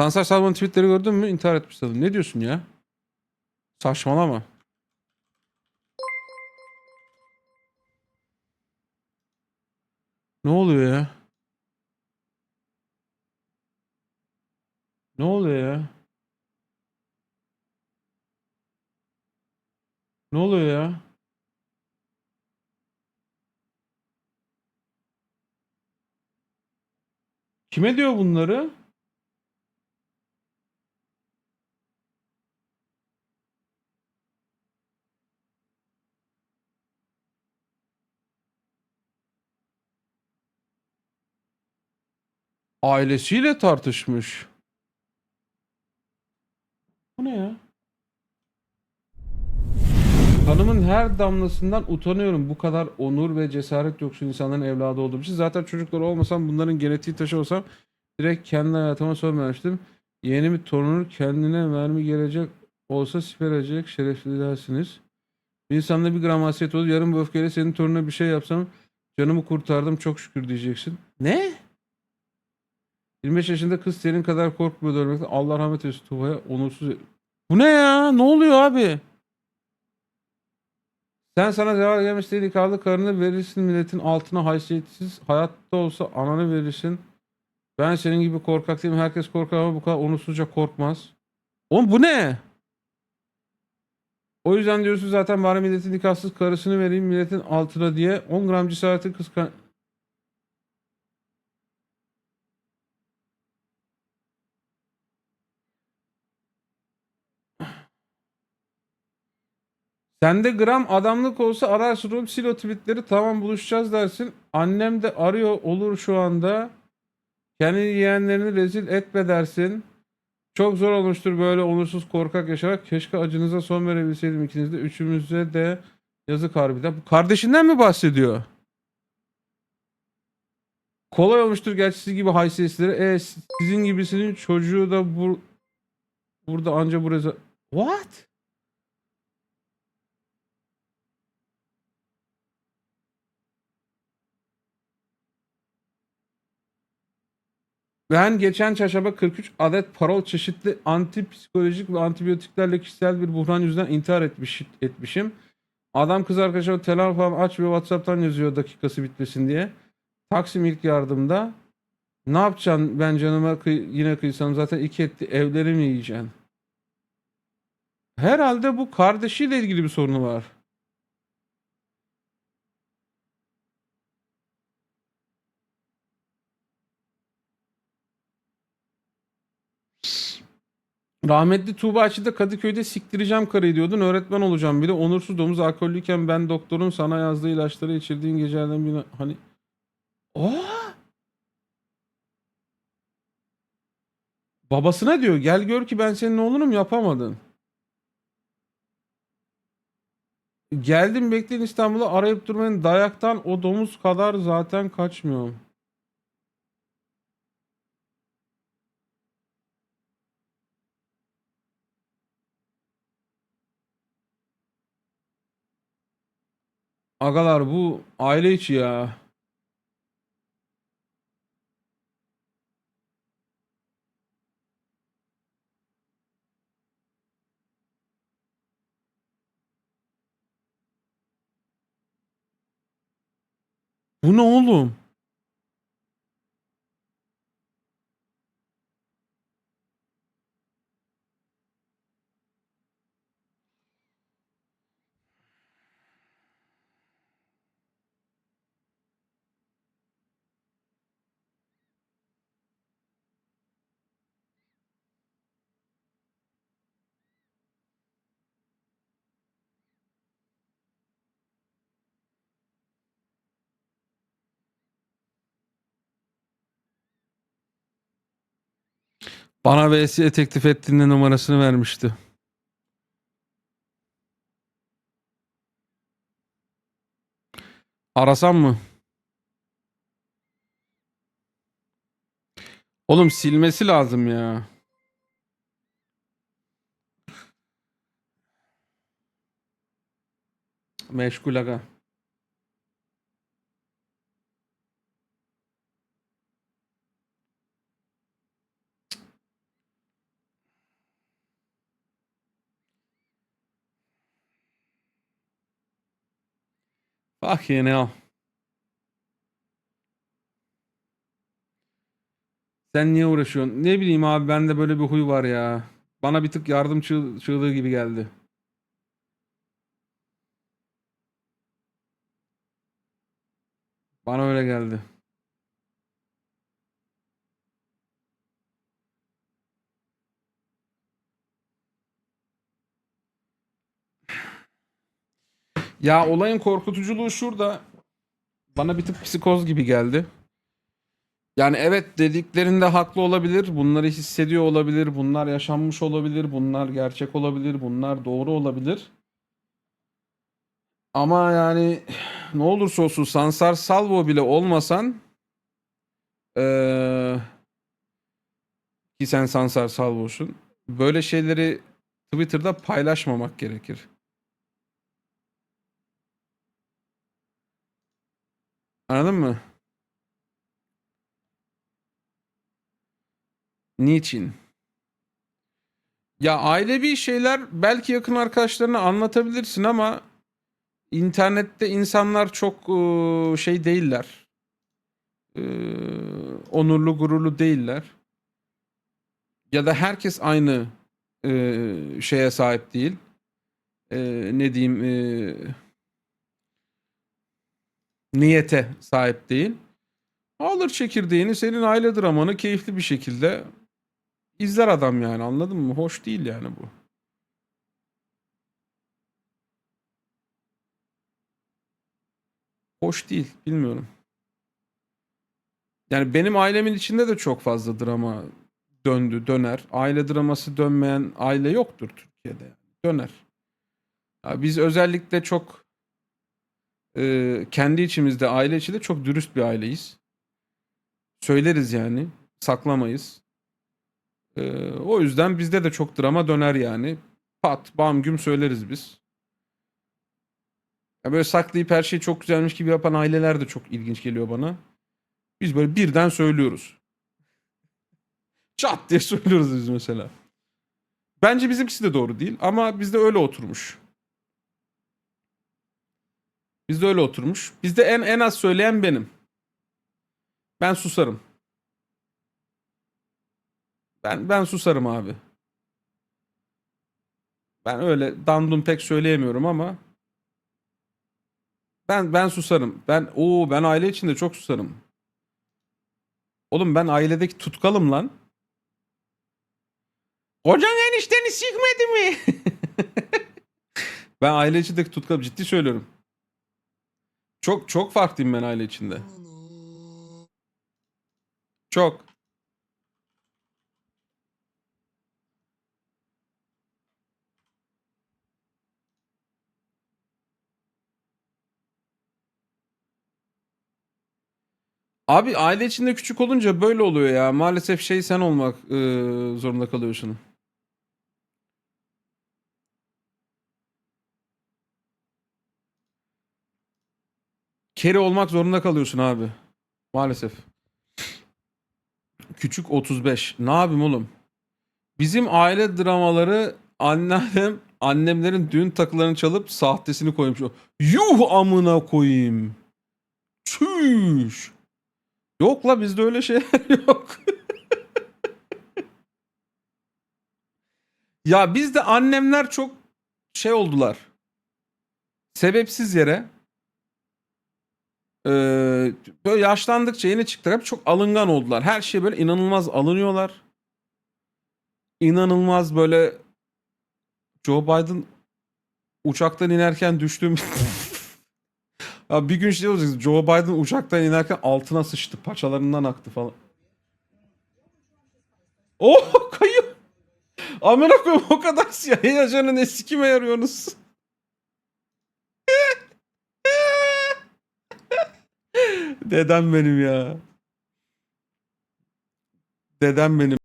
Sansar Salman'ın tweetleri gördün mü? İntihar etmiş sanırım. Ne diyorsun ya? Saçmalama. Ne oluyor ya? Ne oluyor ya? Ne oluyor ya? Kime diyor bunları? Ailesiyle tartışmış. Bu ne ya? Kanımın her damlasından utanıyorum. Bu kadar onur ve cesaret yoksun insanların evladı olduğum için. Zaten çocuklar olmasam bunların genetiği taşı olsam direkt kendi hayatıma son vermiştim. Yeğenimi torununu kendine mermi gelecek olsa siper edecek şerefli dersiniz. Bir insanda bir gram hasiyet olur. Yarın bu öfkeyle senin torununa bir şey yapsam canımı kurtardım çok şükür diyeceksin. Ne? 25 yaşında kız senin kadar korkmuyor ölmekten. Allah rahmet eylesin Tuva'ya onursuz. Bu ne ya? Ne oluyor abi? Sen sana zeval gelmiş diye nikahlı karını verirsin milletin altına haysiyetsiz. Hayatta olsa ananı verirsin. Ben senin gibi korkak değilim. Herkes korkar ama bu kadar onursuzca korkmaz. Oğlum bu ne? O yüzden diyorsun zaten bari milletin nikahsız karısını vereyim milletin altına diye. 10 gram cesaretin kıskan... Sende gram adamlık olsa ararsın oğlum sil o tweetleri tamam buluşacağız dersin. Annem de arıyor olur şu anda. Kendi yeğenlerini rezil etme dersin. Çok zor olmuştur böyle onursuz korkak yaşamak. Keşke acınıza son verebilseydim ikiniz de. Üçümüze de yazık harbiden. Bu kardeşinden mi bahsediyor? Kolay olmuştur gerçi siz gibi haysiyetleri. E sizin gibisinin çocuğu da bu burada anca buraya... What? Ben geçen çarşamba 43 adet parol çeşitli antipsikolojik ve antibiyotiklerle kişisel bir buhran yüzünden intihar etmiş, etmişim. Adam kız arkadaşıma telefon aç ve Whatsapp'tan yazıyor dakikası bitmesin diye. Taksim ilk yardımda. Ne yapacaksın ben canıma kıy- yine kıysam zaten iki etti evleri mi yiyeceksin? Herhalde bu kardeşiyle ilgili bir sorunu var. Rahmetli Tuğba Açı'da Kadıköy'de siktireceğim karıyı diyordun. Öğretmen olacağım bir de onursuz domuz alkollüyken ben doktorun sana yazdığı ilaçları içirdiğin gecelerden birine hani Aa! Babasına diyor gel gör ki ben senin oğlunum yapamadın. Geldim bekleyin İstanbul'a arayıp durmayın dayaktan o domuz kadar zaten kaçmıyorum. Agalar bu aile içi ya. Bu ne oğlum? Bana VS'ye teklif ettiğinde numarasını vermişti. Arasam mı? Oğlum silmesi lazım ya. Meşgul aga. Yine al. Sen niye uğraşıyorsun? Ne bileyim abi bende böyle bir huy var ya. Bana bir tık yardım çığ- çığlığı gibi geldi. Bana öyle geldi. Ya olayın korkutuculuğu şurada. Bana bir tık psikoz gibi geldi. Yani evet dediklerinde haklı olabilir. Bunları hissediyor olabilir. Bunlar yaşanmış olabilir. Bunlar gerçek olabilir. Bunlar doğru olabilir. Ama yani ne olursa olsun Sansar Salvo bile olmasan eee, ki sen Sansar Salvo'sun. Böyle şeyleri Twitter'da paylaşmamak gerekir. Anladın mı? Niçin? Ya ailevi şeyler belki yakın arkadaşlarına anlatabilirsin ama internette insanlar çok ıı, şey değiller. Iı, onurlu gururlu değiller. Ya da herkes aynı ıı, şeye sahip değil. Ne diyeyim niyete sahip değil. Alır çekirdeğini senin aile dramanı keyifli bir şekilde izler adam yani anladın mı? Hoş değil yani bu. Hoş değil bilmiyorum. Yani benim ailemin içinde de çok fazla drama döndü döner. Aile draması dönmeyen aile yoktur Türkiye'de. Döner. Ya biz özellikle çok e, kendi içimizde aile içinde çok dürüst bir aileyiz. Söyleriz yani. Saklamayız. Ee, o yüzden bizde de çok drama döner yani. Pat, bam, güm söyleriz biz. Ya böyle saklayıp her şey çok güzelmiş gibi yapan aileler de çok ilginç geliyor bana. Biz böyle birden söylüyoruz. Çat diye söylüyoruz biz mesela. Bence bizimkisi de doğru değil ama bizde öyle oturmuş. Bizde öyle oturmuş. Bizde en en az söyleyen benim. Ben susarım. Ben ben susarım abi. Ben öyle dandun pek söyleyemiyorum ama ben ben susarım. Ben o ben aile içinde çok susarım. Oğlum ben ailedeki tutkalım lan. Kocan enişteni sikmedi mi? ben aile içindeki tutkalım ciddi söylüyorum. Çok çok farklıyım ben aile içinde. Çok. Abi aile içinde küçük olunca böyle oluyor ya. Maalesef şey sen olmak e, zorunda kalıyorsun. Keri olmak zorunda kalıyorsun abi. Maalesef. Küçük 35. Ne yapayım oğlum? Bizim aile dramaları annem annemlerin düğün takılarını çalıp sahtesini koymuş. Yuh amına koyayım. Çüş. Yok la bizde öyle şeyler yok. ya bizde annemler çok şey oldular. Sebepsiz yere eee, böyle yaşlandıkça yeni çıktılar hep çok alıngan oldular. Her şeye böyle inanılmaz alınıyorlar. İnanılmaz böyle Joe Biden uçaktan inerken düştüğüm Ya bir gün şey olacak. Joe Biden uçaktan inerken altına sıçtı. Paçalarından aktı falan. Oh kayıyor. Amına koyayım o kadar siyah ajanı ne sikime yarıyorsunuz? Dedem benim ya. Dedem benim.